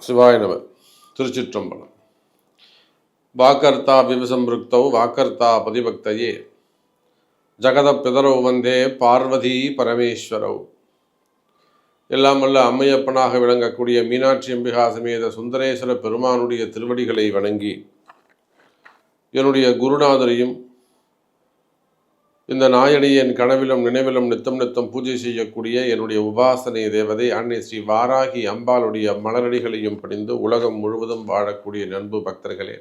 சிவாய நம. திருச்சிற்றம்பலம். வாக்கர்த்தா விவசம்பிருக்தௌ வாக்கர்த்தா பதிபக்தையே. ஜகத பிதரவு வந்தே பார்வதி பரமேஸ்வரவ் எல்லாம் வல்ல அம்மையப்பனாக விளங்கக்கூடிய மீனாட்சி அம்பிகா சமேத சுந்தரேஸ்வர பெருமானுடைய திருவடிகளை வணங்கி என்னுடைய குருநாதரையும் இந்த நாயடியின் கனவிலும் நினைவிலும் நித்தம் நித்தம் பூஜை செய்யக்கூடிய என்னுடைய உபாசனை தேவதை அன்னை ஸ்ரீ வாராகி அம்பாளுடைய மலரடிகளையும் பணிந்து உலகம் முழுவதும் வாழக்கூடிய நண்பு பக்தர்களே.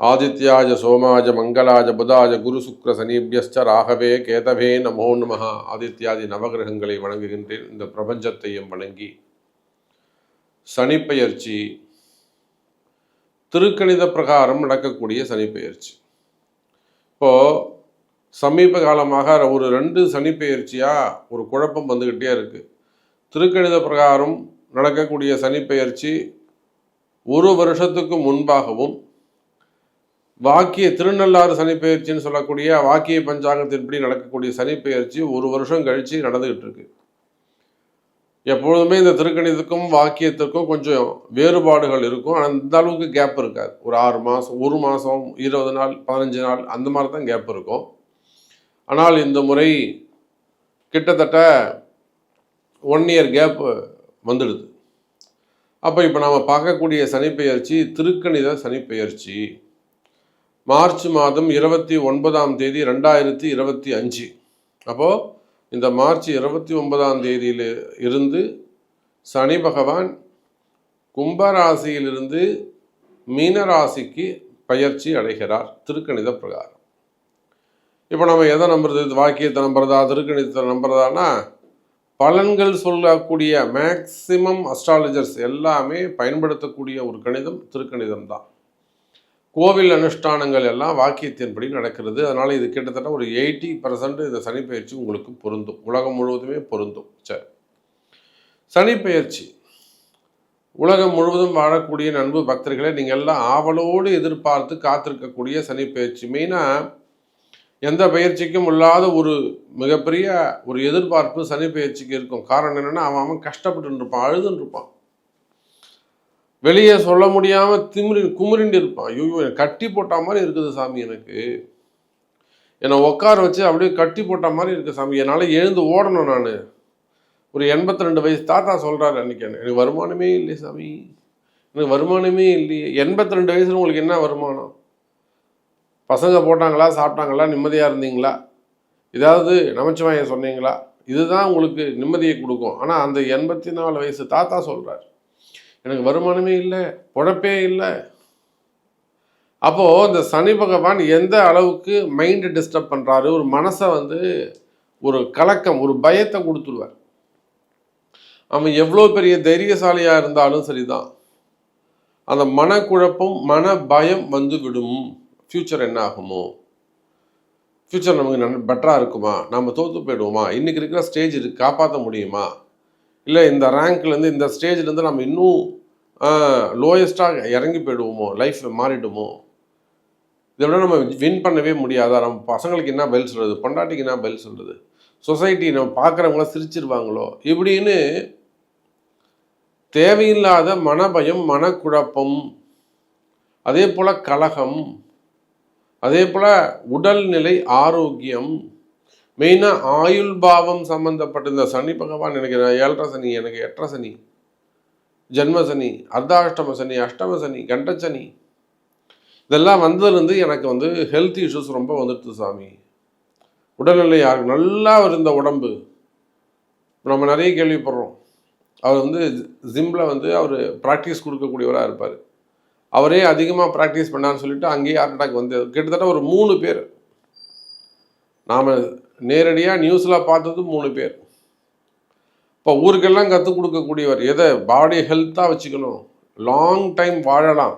ஆதித்யாஜ சோமாஜ மங்களாஜ புதாஜ குரு சுக்ர சனீபியஸ்ச ராகவே கேதவே நமோ நமஹா. ஆதித்யாதி நவகிரகங்களை வணங்குகின்றேன். இந்த பிரபஞ்சத்தையும் வணங்கி சனிப்பெயர்ச்சி. திருக்கணித பிரகாரம் நடக்கக்கூடிய சனிப்பெயர்ச்சி. இப்போ சமீப காலமாக ஒரு ரெண்டு சனிப்பெயர்ச்சியாக ஒரு குழப்பம் வந்துக்கிட்டே இருக்குது திருக்கணித பிரகாரம் நடக்கக்கூடிய சனிப்பெயர்ச்சி ஒரு வருஷத்துக்கு முன்பாகவும் வாக்கிய திருநள்ளாறு சனிப்பெயர்ச்சின்னு சொல்லக்கூடிய வாக்கிய பஞ்சாங்கத்தின்படி நடக்கக்கூடிய சனிப்பெயர்ச்சி ஒரு வருஷம் கழித்து நடந்துக்கிட்டு இருக்கு. எப்பொழுதுமே இந்த திருக்கணிதத்துக்கும் வாக்கியத்துக்கும் கொஞ்சம் வேறுபாடுகள் இருக்கும். ஆனால் இந்த அளவுக்கு கேப் இருக்காது. ஒரு ஆறு மாதம் ஒரு மாதம் இருபது நாள் பதினஞ்சு நாள் அந்த மாதிரி தான் கேப் இருக்கும். ஆனால் இந்த முறை கிட்டத்தட்ட ஒன் இயர் கேப் வந்துடுது. அப்போ இப்போ நாம் பார்க்கக்கூடிய சனிப்பெயர்ச்சி திருக்கணித சனிப்பெயர்ச்சி மார்ச் மாதம் இருபத்தி ஒன்பதாம் தேதி ரெண்டாயிரத்தி இருபத்தி அஞ்சு. அப்போது இந்த மார்ச் இருபத்தி ஒன்பதாம் தேதியில் இருந்து சனி பகவான் கும்பராசியிலிருந்து மீனராசிக்கு பயிற்சி அடைகிறார் திருக்கணித பிரகாரம். இப்போ நம்ம எதை நம்புறது? இது வாக்கியத்தை நம்புறதா? திருக்கணிதத்தை நம்புறதானா பலன்கள் சொல்லக்கூடிய மேக்சிமம் அஸ்ட்ராலஜர்ஸ் எல்லாமே பயன்படுத்தக்கூடிய ஒரு கணிதம் திருக்கணிதம் தான். கோவில் அனுஷ்டானங்கள் எல்லாம் வாக்கியத்தின்படி நடக்கிறது. அதனால் இது கிட்டத்தட்ட ஒரு எயிட்டி பர்சன்ட் இந்த சனிப்பெயர்ச்சி உங்களுக்கு பொருந்தும். உலகம் முழுவதுமே பொருந்தும். சரி. சனிப்பெயர்ச்சி. உலகம் முழுவதும் வாழக்கூடிய நண்பு பக்தர்களை நீங்கள் எல்லாம் ஆவலோடு எதிர்பார்த்து காத்திருக்கக்கூடிய சனிப்பெயர்ச்சி. மெயினாக எந்த பயிற்சிக்கும் இல்லாத ஒரு மிகப்பெரிய ஒரு எதிர்பார்ப்பு சனி பயிற்சிக்கு இருக்கும். காரணம் என்னென்னா அவன் அவன் கஷ்டப்பட்டு இருப்பான் அழுதுன்னு இருப்பான் வெளியே சொல்ல முடியாமல் திமிரி குமுறிண்டு இருப்பான் ஐயோ எனக்கு கட்டி போட்ட மாதிரி இருக்குது சாமி எனக்கு. என்னை உட்கார வச்சு அப்படியே கட்டி போட்ட மாதிரி இருக்குது சாமி. என்னால் எழுந்து ஓடணும் நான். ஒரு எண்பத்தி ரெண்டு வயசு தாத்தா சொல்கிறாரு அன்றைக்கி எனக்கு வருமானமே இல்லை சாமி. எனக்கு வருமானமே இல்லையே. எண்பத்தி ரெண்டு வயசுல உங்களுக்கு என்ன வருமானம்? பசங்க போட்டாங்களா சாப்பிட்டாங்களா நிம்மதியாக இருந்தீங்களா? ஏதாவது நமச்சிவாயம் சொன்னீங்களா? இதுதான் உங்களுக்கு நிம்மதியை கொடுக்கும். ஆனால் அந்த எண்பத்தி நாலு வயசு தாத்தா சொல்கிறார் எனக்கு வருமானமே இல்லை பொழப்பே இல்லை. அப்போது இந்த சனி பகவான் எந்த அளவுக்கு மைண்டை டிஸ்டர்ப் பண்ணுறாரு ஒரு மனசை வந்து ஒரு கலக்கம் ஒரு பயத்தை கொடுத்துருவார். அவன் எவ்வளோ பெரிய தைரியசாலியாக இருந்தாலும் சரிதான். அந்த மனக்குழப்பம் மன பயம் வந்து விடும். ஃப்யூச்சர் என்ன ஆகுமோ ஃப்யூச்சர் நமக்கு நல்ல பெட்டராக இருக்குமா? நம்ம தோற்று போயிடுவோமா? இன்றைக்கி இருக்கிற ஸ்டேஜ் இருக்கு காப்பாற்ற முடியுமா? இல்லை இந்த ரேங்க்லேருந்து இந்த ஸ்டேஜ்லேருந்து நம்ம இன்னும் லோயஸ்ட்டாக இறங்கி போயிடுவோமோ? லைஃப் மாறிடுமோ? இதை விட நம்ம வின் பண்ணவே முடியாதா? நம்ம பசங்களுக்கு என்ன பதில் சொல்கிறது பொண்டாட்டிக்கு என்ன பதில் சொல்கிறது சொசைட்டி நம்ம பார்க்குறவங்களாம் சிரிச்சிருவாங்களோ? இப்படின்னு தேவையில்லாத மனபயம் மனக்குழப்பம் அதே போல் கலகம் அதே போல் உடல்நிலை ஆரோக்கியம். மெயினாக ஆயுள் பாவம் சம்மந்தப்பட்ட இந்த சனி பகவான் எனக்கு ஏழரை சனி எனக்கு எட்டரை சனி. ஜென்ம சனி அர்த்தாஷ்டம சனி அஷ்டம சனி கண்டச்சனி இதெல்லாம் வந்ததுலேருந்து எனக்கு வந்து ஹெல்த் இஷ்யூஸ் ரொம்ப வந்துடுது சாமி. உடல்நிலை யாருக்கு நல்லா இருந்த உடம்பு. நம்ம நிறைய கேள்விப்படுறோம். அவர் வந்து ஜிம்மில் வந்து அவர் ப்ராக்டிஸ் கொடுக்கக்கூடியவராக இருப்பார். அவரே அதிகமாக ப்ராக்டிஸ் பண்ணான்னு சொல்லிட்டு அங்கேயே ஹார்ட் அட்டாக் வந்து கிட்டத்தட்ட ஒரு மூணு பேர். நாம் நேரடியாக நியூஸில் பார்த்தது மூணு பேர். இப்போ ஊருக்கெல்லாம் கற்றுக் கொடுக்கக்கூடியவர் எதை? பாடி ஹெல்த்தாக வச்சுக்கணும். லாங் டைம் வாழலாம்.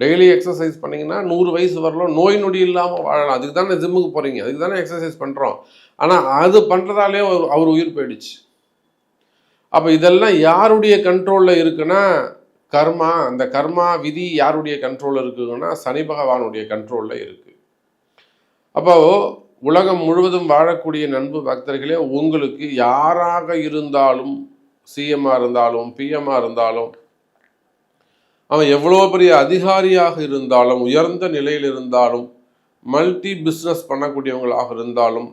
டெய்லி எக்ஸசைஸ் பண்ணிங்கன்னா நூறு வயசு வரலாம் நோய் நொடி இல்லாமல் வாழலாம். அதுக்கு தானே ஜிம்முக்கு போகிறீங்க அதுக்கு தானே எக்ஸசைஸ் பண்ணுறோம் ஆனால் அது பண்ணுறதாலே அவர் அவர் உயிர் போயிடுச்சு. அப்போ இதெல்லாம் யாருடைய கண்ட்ரோலில் இருக்குன்னா கர்மா அந்த கர்மா விதி யாருடைய கண்ட்ரோலில் இருக்குதுன்னா சனி பகவானுடைய கண்ட்ரோலில் இருக்குது அப்போ உலகம் முழுவதும் வாழக்கூடிய நண்பு பக்தர்களே உங்களுக்கு யாராக இருந்தாலும் சிஎம்மாக இருந்தாலும் பிஎம்மாக இருந்தாலும் அவன் எவ்வளோ பெரிய அதிகாரியாக இருந்தாலும் உயர்ந்த நிலையில் இருந்தாலும் மல்டி பிஸ்னஸ் பண்ணக்கூடியவங்களாக இருந்தாலும்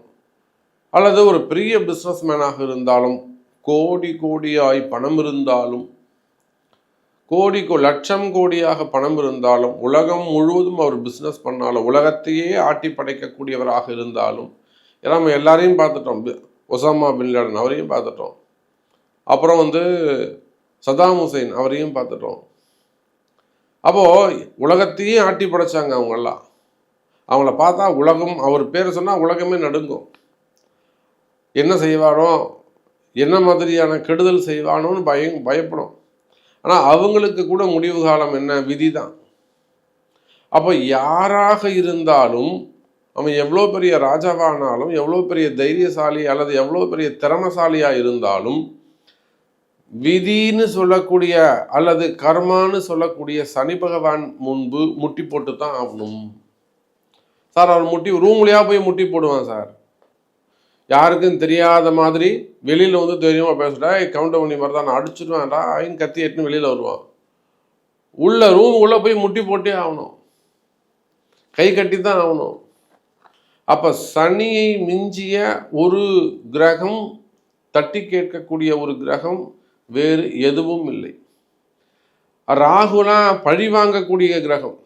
அல்லது ஒரு பெரிய பிஸ்னஸ்மேனாக இருந்தாலும் கோடி கோடியாய் பணம் இருந்தாலும் கோடி லட்சம் கோடியாக பணம் இருந்தாலும் உலகம் முழுவதும் அவர் பிஸ்னஸ் பண்ணாலும் உலகத்தையே ஆட்டி படைக்கக்கூடியவராக இருந்தாலும் ஏன்னா நம்ம எல்லாரையும் பார்த்துட்டோம். ஒசாமா பின் லேடன் அவரையும் பார்த்துட்டோம். அப்புறம் வந்து சதாம் ஹுசைன் அவரையும் பார்த்துட்டோம். அப்போது உலகத்தையே ஆட்டி படைச்சாங்க அவங்கெல்லாம். அவங்கள பார்த்தா உலகம் அவர் பேரை சொன்னால் உலகமே நடுங்கும். என்ன செய்வானோ என்ன மாதிரியான கெடுதல் செய்வானோன்னு பயம் பயப்படும். ஆனால் அவங்களுக்கு கூட முடிவு காலம் என்ன? விதி தான் அப்போ யாராக இருந்தாலும் அவன் எவ்வளோ பெரிய ராஜாவானாலும் எவ்வளோ பெரிய தைரியசாலி அல்லது எவ்வளோ பெரிய திறமசாலியாக இருந்தாலும் விதின்னு சொல்லக்கூடிய அல்லது கர்மான்னு சொல்லக்கூடிய சனி பகவான் முன்பு முட்டி போட்டு தான் ஆகணும். சார் அவர் முட்டி ரூம்லையாக போய் முட்டி போடுவான் சார்? யாருக்கும் தெரியாத மாதிரி வெளியில் வந்து தெரியுமா பேசிட்டா கவுண்டர் பண்ணி மாதிரி தான் நான் அடிச்சிருவேன்டா ஐன்னு கத்தி எட்டுன்னு வெளியில் வருவான். உள்ள ரூம் உள்ளே போய் முட்டி போட்டே ஆகணும். கை கட்டி தான் ஆகணும். அப்போ சனியை மிஞ்சிய ஒரு கிரகம் தட்டி கேட்கக்கூடிய ஒரு கிரகம் வேறு எதுவும் இல்லை. ராகுனா பழி வாங்கக்கூடிய கிரகம்.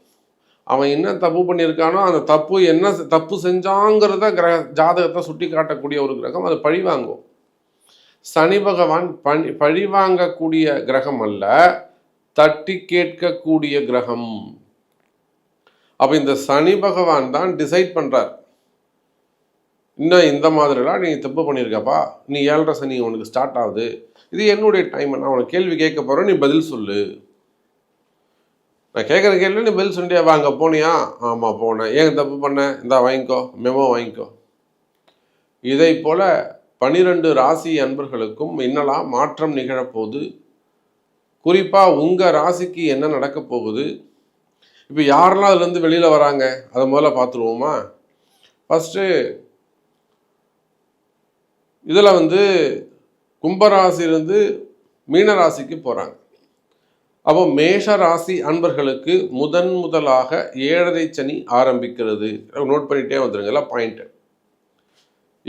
அவன் என்ன தப்பு பண்ணியிருக்கானோ அந்த தப்பு என்ன செ- தப்பு செஞ்சாங்கிறத கிரக ஜாதகத்தை சுட்டி காட்டக்கூடிய ஒரு கிரகம் அது பழி வாங்கும். சனி பகவான் பணி பழி வாங்கக்கூடிய கிரகம் அல்ல தட்டி கேட்கக்கூடிய கிரகம். அப்போ இந்த சனி பகவான் தான் டிசைட் பண்ணுறார் இன்னும் இந்த மாதிரிலாம் நீ தப்பு பண்ணியிருக்கப்பா நீ ஏழரை சனி உனக்கு ஸ்டார்ட் ஆகுது. இது என்னுடைய டைம் நான் உனக்கு கேள்வி கேட்க போகிறேன் நீ பதில் சொல்லு. நான் கேட்குற கேள்வி நீ பதில் சொல்லியா வாங்க போனியா? ஆமாம் போனேன். ஏன் தப்பு பண்ணேன் இந்தா வாங்கிக்கோ. மெமோ வாங்கிக்கோ. இதை போல பனிரெண்டு ராசி அன்பர்களுக்கும் இன்னலாம் மாற்றம் நிகழப்போகுது. குறிப்பாக உங்கள் ராசிக்கு என்ன நடக்க போகுது? இப்போ யாரெல்லாம் அதுலேருந்து வெளியில் வராங்க? அதை முதல்ல பார்த்துருவோமா? ஃபஸ்ட்டு இதில் வந்து கும்பராசிலேருந்து மீனராசிக்கு போகிறாங்க அப்போ மேஷ ராசி அன்பர்களுக்கு முதன் முதலாக ஏழரை சனி ஆரம்பிக்கிறது. நோட் பண்ணிட்டே வந்துருங்கல்ல பாயிண்ட்டு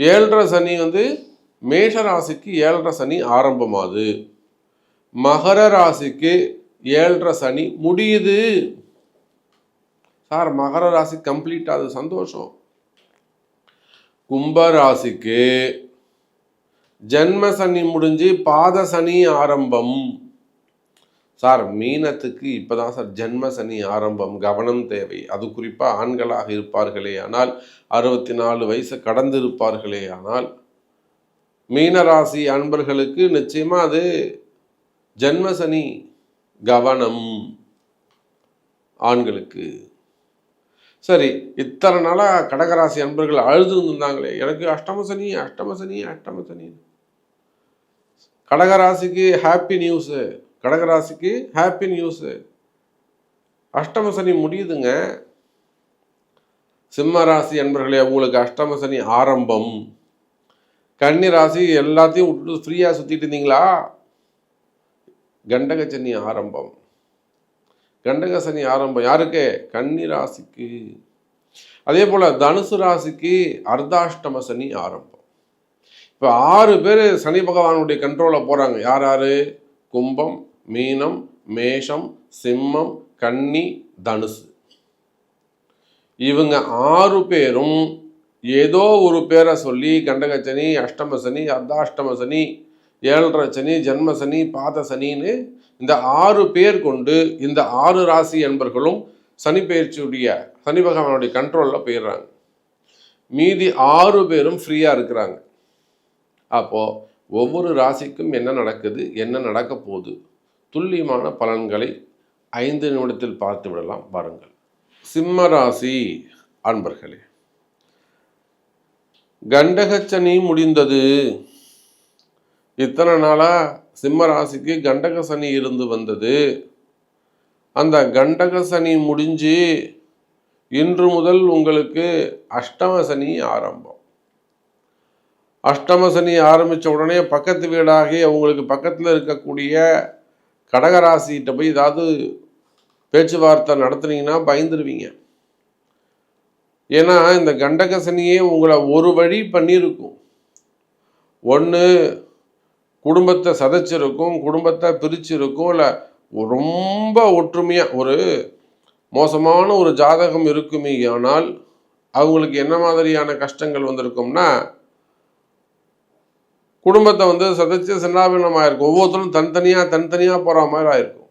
ஏழரை சனி வந்து மேஷ ராசிக்கு ஏழரை சனி ஆரம்பமாகுது. மகர ராசிக்கு ஏழரை சனி முடியுது. சார் மகர ராசி கம்ப்ளீட் ஆகுது சந்தோஷம். கும்ப ராசிக்கு ஜென்ம சனி முடிஞ்சு பாத சனி ஆரம்பம். சார் மீனத்துக்கு இப்பதான் சார் ஜென்ம சனி ஆரம்பம் கவனம் தேவை. அது குறிப்பாக ஆண்களாக இருப்பார்களே ஆனால் அறுபத்தி நாலு வயசு கடந்து இருப்பார்களே ஆனால் மீனராசி அன்பர்களுக்கு நிச்சயமாக அது ஜென்ம சனி கவனம் ஆண்களுக்கு. சரி இத்தனை நாளாக கடகராசி அன்பர்கள் அழுது இருந்தாங்களே எனக்கு அஷ்டம சனி அஷ்டம சனி அஷ்டம சனி கடகராசிக்கு ஹாப்பி நியூஸு கடகராசிக்கு ஹாப்பி நியூஸு அஷ்டம சனி முடியுதுங்க. சிம்ம ராசி அன்பர்களே உங்களுக்கு அஷ்டம சனி ஆரம்பம். கன்னி ராசி எல்லாத்தையும் விட்டுட்டு ஃப்ரீயாக சுற்றிட்டு இருந்தீங்களா? கண்டக சனி ஆரம்பம். கண்டக சனி ஆரம்பம். யாருக்கு? கன்னி ராசிக்கு. அதே போல் தனுசு ராசிக்கு அர்த்தாஷ்டம சனி ஆரம்பம். இப்போ ஆறு பேர் சனி பகவானுடைய கண்ட்ரோலில் போகிறாங்க யார் யார்? கும்பம் மீனம் மேஷம் சிம்மம் கன்னி தனுசு. இவங்க ஆறு பேரும் ஏதோ ஒரு பேரை சொல்லி கண்டகச்சனி சனி அர்த்தாஷ்டமசனி சனி சனி ஏழரை சனி ஜென்மசனி பாத சனின்னு இந்த ஆறு பேர் கொண்டு இந்த ஆறு ராசி என்பர்களும் சனி பயிற்சியுடைய சனி பகவானுடைய கண்ட்ரோலில் போயிடுறாங்க. மீதி ஆறு பேரும் ஃப்ரீயாக இருக்கிறாங்க. அப்போது ஒவ்வொரு ராசிக்கும் என்ன நடக்குது என்ன நடக்க போகுது? துல்லியமான பலன்களை ஐந்து நிமிடத்தில் பார்த்து விடலாம். வாருங்கள். சிம்ம ராசி அன்பர்களே கண்டகச்சனி முடிந்தது. இத்தனை நாளாக சிம்ம ராசிக்கு கண்டக சனி இருந்து வந்தது. அந்த கண்டக சனி முடிஞ்சு இன்று முதல் உங்களுக்கு அஷ்டம சனி ஆரம்பம். அஷ்டம சனி ஆரம்பித்த உடனே பக்கத்து வீடாகி அவங்களுக்கு பக்கத்தில் இருக்கக்கூடிய கடகராசிகிட்ட போய் ஏதாவது பேச்சுவார்த்தை நடத்துனீங்கன்னா பயந்துருவீங்க. ஏன்னா இந்த கண்டக சனியே உங்களை ஒரு வழி பண்ணியிருக்கும். ஒன்று குடும்பத்தை சதைச்சிருக்கும் குடும்பத்தை பிரிச்சிருக்கும் இல்லை ரொம்ப ஒற்றுமையாக ஒரு மோசமான ஒரு ஜாதகம் இருக்குமே ஆனால் அவங்களுக்கு என்ன மாதிரியான கஷ்டங்கள் வந்திருக்கும்னா குடும்பத்தை வந்து சதைச்சு சின்னாபின்னமாக இருக்கும் ஒவ்வொருத்தரும் தனித்தனியாக தனித்தனியாக போகிற மாதிரி ஆயிருக்கும்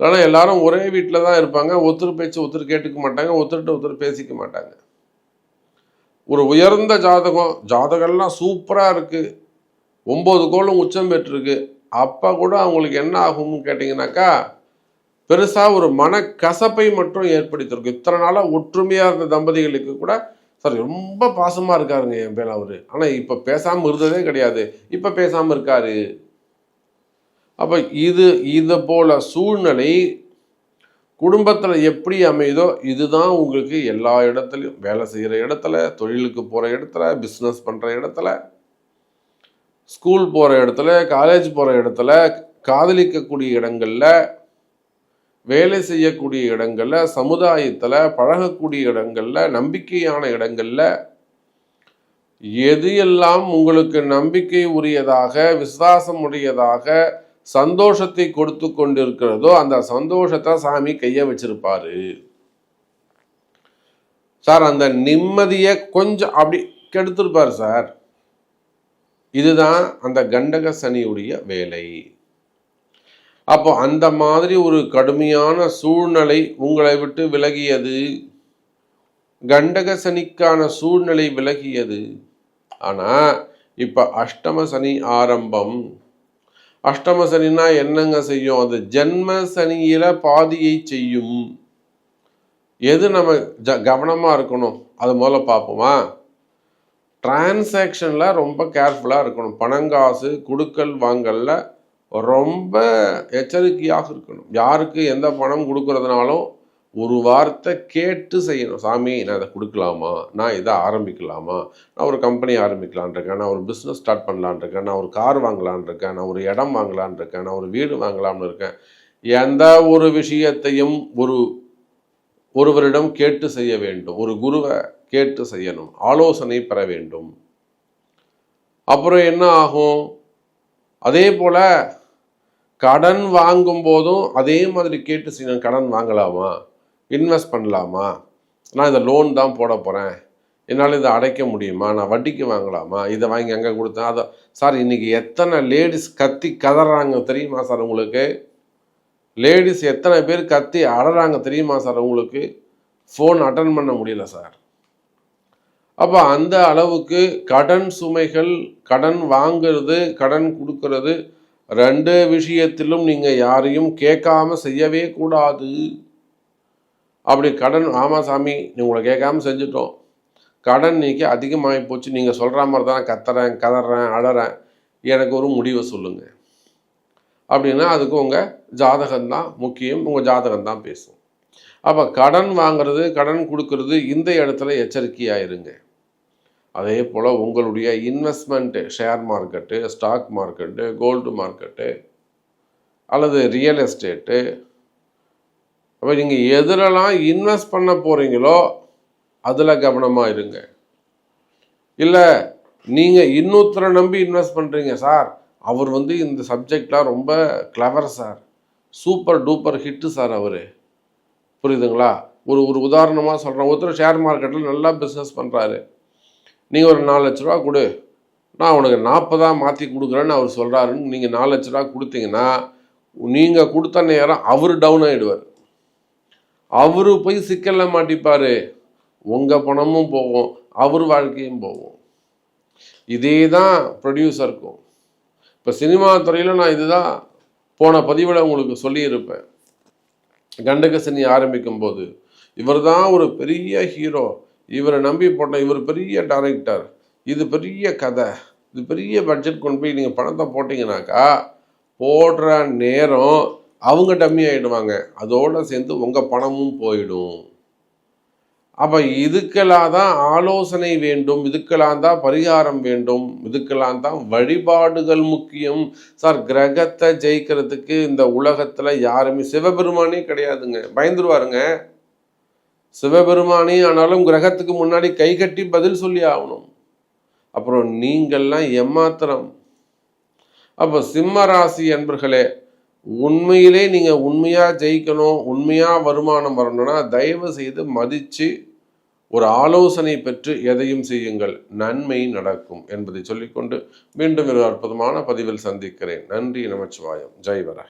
அதனால் எல்லாரும் ஒரே வீட்டில் தான் இருப்பாங்க. ஒருத்தர் பேச்சு ஒருத்தர் கேட்டுக்க மாட்டாங்க. ஒருத்தர்கிட்ட ஒருத்தர் பேசிக்க மாட்டாங்க. ஒரு உயர்ந்த ஜாதகம் ஜாதகம்லாம் சூப்பராக இருக்குது ஒம்பது கோளும் உச்சம் பெற்றிருக்கு. அப்போ கூட அவங்களுக்கு என்ன ஆகும்னு கேட்டிங்கனாக்கா பெருசாக ஒரு மனக்கசப்பை மட்டும் ஏற்படுத்தியிருக்கும் இத்தனை நாளாக ஒற்றுமையாக இருந்த தம்பதிகளுக்கு கூட சார் ரொம்ப பாசமாக இருக்காருங்க என் பேர் அவர். ஆனால் இப்போ பேசாமல் இருந்ததே கிடையாது. இப்போ பேசாமல் இருக்காரு. அப்போ இது இது போல சூழ்நிலை குடும்பத்தில் எப்படி அமையுதோ இதுதான் உங்களுக்கு எல்லா இடத்துலையும் வேலை செய்கிற இடத்துல தொழிலுக்கு போகிற இடத்துல பிஸ்னஸ் பண்ணுற இடத்துல ஸ்கூல் போகிற இடத்துல காலேஜ் போகிற இடத்துல காதலிக்கக்கூடிய இடங்களில் வேலை செய்யக்கூடிய இடங்களில் சமுதாயத்தில் பழகக்கூடிய இடங்களில் நம்பிக்கையான இடங்களில் எது எல்லாம் உங்களுக்கு நம்பிக்கை உரியதாக விசுவாசம் உடையதாக சந்தோஷத்தை கொடுத்து கொண்டிருக்கிறதோ அந்த சந்தோஷத்தை சாமி கைய வச்சிருப்பாரு. சார் அந்த நிம்மதியை கொஞ்சம் அப்படி கெடுத்திருப்பார் சார். இதுதான் அந்த கண்டக சனியுடைய வேலை. அப்போ அந்த மாதிரி ஒரு கடுமையான சூழ்நிலை உங்களை விட்டு விலகியது. கண்டக சனிக்கான சூழ்நிலை விலகியது. ஆனால் இப்போ அஷ்டம சனி ஆரம்பம். அஷ்டம சனினா என்னங்க செய்யும்? அது ஜென்ம சனியில பாதியை செய்யும். எது நம்ம ஜ கவனமாக இருக்கணும்? அது முதல்ல பார்ப்போமா? டிரான்சாக்ஷனில் ரொம்ப கேர்ஃபுல்லாக இருக்கணும். பணங்காசு கொடுக்கல் வாங்கல்ல ரொம்ப எச்சரிக்கையாக இருக்கணும். யாருக்கு எந்த பணம் கொடுக்கறதுனாலும் ஒரு வார்த்தை கேட்டு செய்யணும். சாமி நான் இதை கொடுக்கலாமா? நான் இதை ஆரம்பிக்கலாமா? நான் ஒரு கம்பெனி ஆரம்பிக்கலான் இருக்கேன். நான் ஒரு பிஸ்னஸ் ஸ்டார்ட் பண்ணலான் இருக்கேன். நான் ஒரு கார் வாங்கலான் இருக்கேன். நான் ஒரு இடம் வாங்கலான் இருக்கேன். நான் ஒரு வீடு வாங்கலாம்னு இருக்கேன். எந்த ஒரு விஷயத்தையும் ஒரு ஒருவரிடம் கேட்டு செய்ய வேண்டும். ஒரு குருவை கேட்டு செய்யணும். ஆலோசனை பெற வேண்டும். அப்புறம் என்ன ஆகும்? அதே போல் கடன் வாங்கும் போதும் அதே மாதிரி கேட்டு செய்யணும் கடன் வாங்கலாமா? இன்வெஸ்ட் பண்ணலாமா? நான் இந்த லோன் தான் போட போகிறேன் என்னால் இதை அடைக்க முடியுமா? நான் வட்டிக்கு வாங்கலாமா? இதை வாங்கி அங்கே கொடுத்தேன் அதை சார் இன்றைக்கி எத்தனை லேடிஸ் கத்தி கதறாங்க தெரியுமா சார் உங்களுக்கு? லேடிஸ் எத்தனை பேர் கத்தி அடறாங்க தெரியுமா சார் உங்களுக்கு? ஃபோன் அட்டன் பண்ண முடியல சார். அப்போ அந்த அளவுக்கு கடன் சுமைகள் கடன் வாங்கிறது கடன் கொடுக்கறது ரெண்டு விஷயத்திலும் நீங்கள் யாரையும் கேட்காம செய்யவே கூடாது. அப்படி கடன் ஆமாம் சாமி உங்களை கேட்காம செஞ்சுட்டோம். கடன் நீக்கி அதிகமாகி போச்சு. நீங்கள் சொல்கிற மாதிரி தான் கத்துறேன் கதறேன் அழறேன் எனக்கு ஒரு முடிவை சொல்லுங்கள் அப்படின்னா அதுக்கு உங்கள் ஜாதகம்தான் முக்கியம் உங்கள் ஜாதகம் பேசும். அப்போ கடன் வாங்குறது கடன் கொடுக்கறது இந்த இடத்துல எச்சரிக்கையாக இருங்க. அதே போல் உங்களுடைய investment share market stock market gold market அல்லது ரியல் எஸ்டேட்டு அப்போ நீங்கள் எதிரெல்லாம் இன்வெஸ்ட் பண்ண போகிறீங்களோ அதில் கவனமாக இருங்க. இல்லை நீங்கள் இன்னொருத்தரை நம்பி இன்வெஸ்ட் பண்ணுறீங்க சார் அவர் வந்து இந்த சப்ஜெக்ட்லாம் ரொம்ப clever sir super duper hit sir அவர். புரியுதுங்களா? ஒரு ஒரு உதாரணமாக சொல்கிறேன் ஒருத்தர் ஷேர் மார்க்கெட்டில் நல்லா பிஸ்னஸ் பண்ணுறாரு நீங்கள் ஒரு நாலு லட்ச ரூபா கொடு. நான் உனக்கு நாற்பதாக மாற்றி கொடுக்குறேன்னு அவர் சொல்கிறாருன்னு நீங்கள் நாலு லட்ச ரூபா கொடுத்தீங்கன்னா நீங்கள் கொடுத்த நேரம் அவர் டவுன் ஆகிடுவார் அவர் போய் சிக்கலில் மாட்டிப்பார். உங்கள் பணமும் போகும் அவர் வாழ்க்கையும் போகும். இதே தான் ப்ரொடியூசருக்கும் இப்போ சினிமா துறையில் நான் இதுதான் போன பதிவில் உங்களுக்கு சொல்லியிருப்பேன். கண்டகசனி ஆரம்பிக்கும் போது இவர் தான் ஒரு பெரிய ஹீரோ இவரை நம்பி போட்ட இவர் பெரிய டைரக்டர் இது பெரிய கதை. இது பெரிய பட்ஜெட் கொண்டு போய் நீங்கள் பணத்தை போட்டிங்கனாக்கா போடுற நேரம் அவங்க டம்மி ஆகிடுவாங்க அதோடு சேர்ந்து உங்கள் பணமும் போயிடும். அப்போ இதுக்கெல்லாம் தான் ஆலோசனை வேண்டும். இதுக்கெல்லாம் தான் பரிகாரம் வேண்டும். இதுக்கெல்லாம் தான் வழிபாடுகள் முக்கியம். சார் கிரகத்தை ஜெயிக்கிறதுக்கு இந்த உலகத்தில் யாருமே சிவபெருமானே கிடையாதுங்க. பயந்துருவாருங்க. சிவபெருமானே ஆனாலும் கிரகத்துக்கு முன்னாடி கை கட்டி பதில் சொல்லி ஆகணும். அப்புறம் நீங்கள்லாம் எம்மாத்திரம் அப்போ சிம்ம ராசி அன்பர்களே உண்மையிலே நீங்கள் உண்மையாக ஜெயிக்கணும் உண்மையாக வருமானம் வரணும்னா தயவு செய்து மதித்து ஒரு ஆலோசனை பெற்று எதையும் செய்யுங்கள். நன்மை நடக்கும் என்பதை சொல்லிக்கொண்டு மீண்டும் ஒரு அற்புதமான பதிவில் சந்திக்கிறேன். நன்றி நமச்சிவாயம். ஜெய்வரா.